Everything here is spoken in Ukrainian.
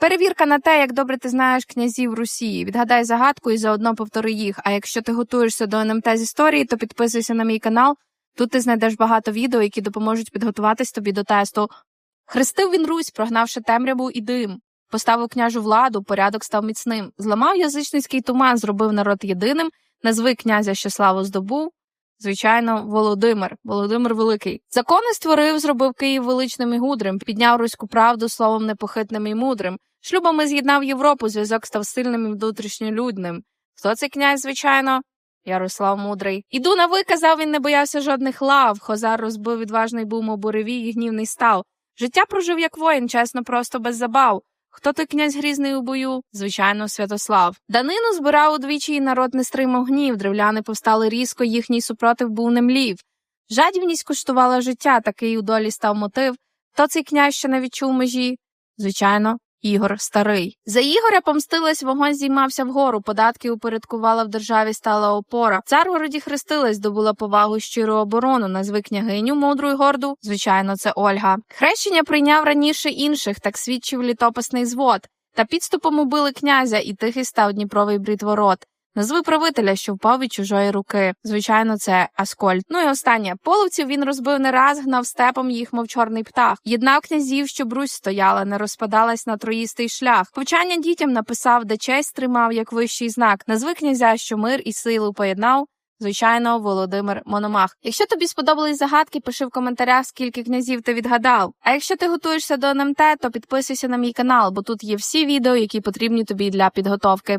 Перевірка на те, як добре ти знаєш князів Русі. Відгадай загадку і заодно повтори їх. А якщо ти готуєшся до НМТ з історії, то підписуйся на мій канал. Тут ти знайдеш багато відео, які допоможуть підготуватись тобі до тесту. Хрестив він Русь, прогнавши темряву і дим. Поставив княжу владу, порядок став міцним. Зламав язичницький туман, зробив народ єдиним. Назви князя, що славу здобув. Звичайно, Володимир, Володимир Великий. Закони створив, зробив Київ величним і гудрим, підняв руську правду словом непохитним і мудрим. Шлюбами з'єднав Європу, зв'язок став сильним і внутрішньолюдним. Хто цей князь, звичайно? Ярослав Мудрий. Іду на ви, казав, він не боявся жодних лав. Хозар розбив відважний був, мов буревій, і гнівний став. Життя прожив як воїн, чесно, просто без забав. Хто той князь грізний у бою? Звичайно, Святослав. Данину збирав удвічі, і народ не стримав гнів. Древляни повстали різко, їхній супротив був немлів. Жадівність коштувала життя, такий у долі став мотив. Хто цей князь, що не відчув межі? Звичайно, Ігор старий. За Ігоря помстилась, вогонь зіймався вгору, податки упорядкувала в державі стала опора. Царгороді хрестилась, добула повагу щиру оборону, назви княгиню мудру й горду. Звичайно, це Ольга. Хрещення прийняв раніше інших, так свідчив літописний звод. Та підступом убили князя, і тихий став Дніпровий брідворот. Назви правителя, що впав від чужої руки. Звичайно, це Аскольд. Ну і останнє половців він розбив не раз, гнав степом їх, мов чорний птах. Єднав князів, щоб Русь стояла, не розпадалась на троїстий шлях. Повчання дітям написав, де честь тримав як вищий знак. Назви князя, що мир і силу поєднав. Звичайно, Володимир Мономах. Якщо тобі сподобались загадки, пиши в коментарях, скільки князів ти відгадав. А якщо ти готуєшся до НМТ, то підписуйся на мій канал, бо тут є всі відео, які потрібні тобі для підготовки.